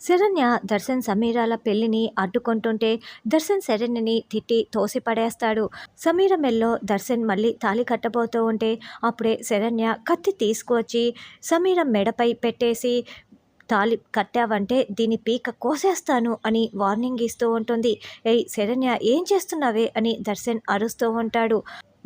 శరణ్య దర్శన్ సమీరాల పెళ్ళిని అడ్డుకుంటుంటే దర్శన్ శరణ్యని తిట్టి తోసిపడేస్తాడు. సమీర మెల్లో దర్శన్ మళ్ళీ తాళి కట్టబోతూ ఉంటే అప్పుడే శరణ్య కత్తి తీసుకువచ్చి సమీర మెడపై పెట్టేసి తాళి కట్టావంటే దీని పీక కోసేస్తాను అని వార్నింగ్ ఇస్తూ ఉంటుంది. ఏయ్ శరణ్య ఏం చేస్తున్నావే అని దర్శన్ అరుస్తూ ఉంటాడు.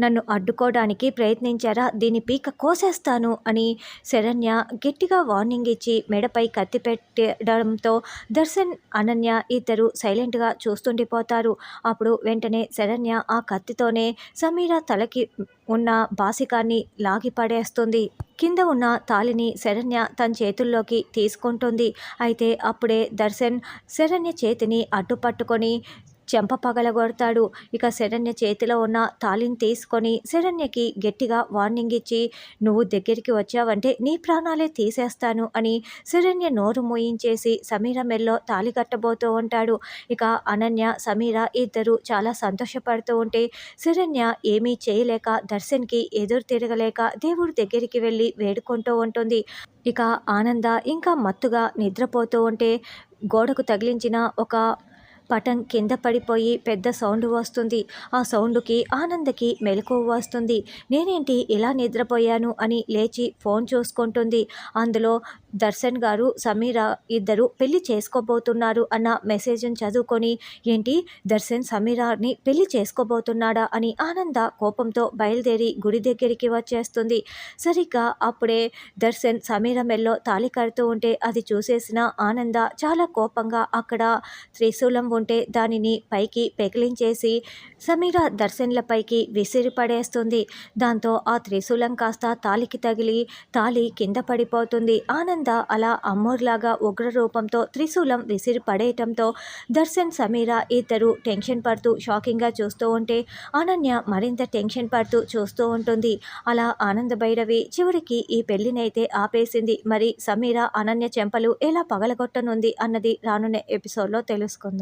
నన్ను అడ్డుకోవడానికి ప్రయత్నించారా? దీని పీక కోసేస్తాను అని శరణ్య గట్టిగా వార్నింగ్ ఇచ్చి మెడపై కత్తి పెట్టడంతో దర్శన్ అనన్య ఇద్దరు సైలెంట్గా చూస్తుండిపోతారు. అప్పుడు వెంటనే శరణ్య ఆ కత్తితోనే సమీర తలకి ఉన్న బాసికాన్ని లాగి పడేస్తుంది కింద ఉన్న తాలిని శరణ్య తన చేతుల్లోకి తీసుకుంటుంది. అయితే అప్పుడే దర్శన్ శరణ్య చేతిని అడ్డుపట్టుకొని చెంప పగలగొడతాడు. ఇక శరణ్య చేతిలో ఉన్న తాళిని తీసుకొని శరణ్యకి గట్టిగా వార్నింగ్ ఇచ్చి నువ్వు దగ్గరికి వచ్చావంటే నీ ప్రాణాలే తీసేస్తాను అని శరణ్య నోరు మూయించేసి సమీర మెల్లో తాళి కట్టబోతూ ఉంటాడు. ఇక అనన్య సమీర ఇద్దరు చాలా సంతోషపడుతూ ఉంటే శరణ్య ఏమీ చేయలేక దర్శన్కి ఎదురు తిరగలేక దేవుడి దగ్గరికి వెళ్ళి వేడుకుంటూ ఉంటుంది. ఇక ఆనంద ఇంకా మత్తుగా నిద్రపోతూ ఉంటే గోడకు తగిలించిన ఒక పటం కింద పడిపోయి పెద్ద సౌండ్ వస్తుంది. ఆ సౌండ్కి ఆనందకి మెలకు వస్తుంది. నేనేంటి ఇలా నిద్రపోయాను అని లేచి ఫోన్ చూసుకుంటుంది. అందులో దర్శన్ గారు సమీర ఇద్దరు పెళ్ళి చేసుకోబోతున్నారు అన్న మెసేజ్ని చదువుకొని ఏంటి దర్శన్ సమీరాని పెళ్ళి చేసుకోబోతున్నాడా? అని ఆనంద కోపంతో బయలుదేరి గుడి దగ్గరికి వచ్చేస్తుంది. సరిగ్గా అప్పుడే దర్శన్ సమీర మెల్లో తాళి కడుతూ ఉంటే అది చూసేసిన ఆనంద చాలా కోపంగా అక్కడ త్రిశూలం ఉంటే దానిని పైకి పెకిలించేసి సమీర దర్శన్లపైకి విసిరి పడేస్తుంది. దాంతో ఆ త్రిశూలం కాస్త తాలికి తగిలి తాలి కింద పడిపోతుంది. ఆనంద అలా అమ్మోర్లాగా ఉగ్ర రూపంతో త్రిశూలం విసిరి పడేయటంతో దర్శన్ సమీర ఇద్దరు టెన్షన్ పడుతూ షాకింగ్గా చూస్తూ ఉంటే అనన్య మరింత టెన్షన్ పడుతూ చూస్తూ ఉంటుంది. అలా ఆనంద భైరవి చివరికి ఈ పెళ్ళినైతే ఆపేసింది. మరి సమీర అనన్య చెంపలు ఎలా పగలగొట్టనుంది అన్నది రానున్న ఎపిసోడ్లో తెలుసుకుందాం.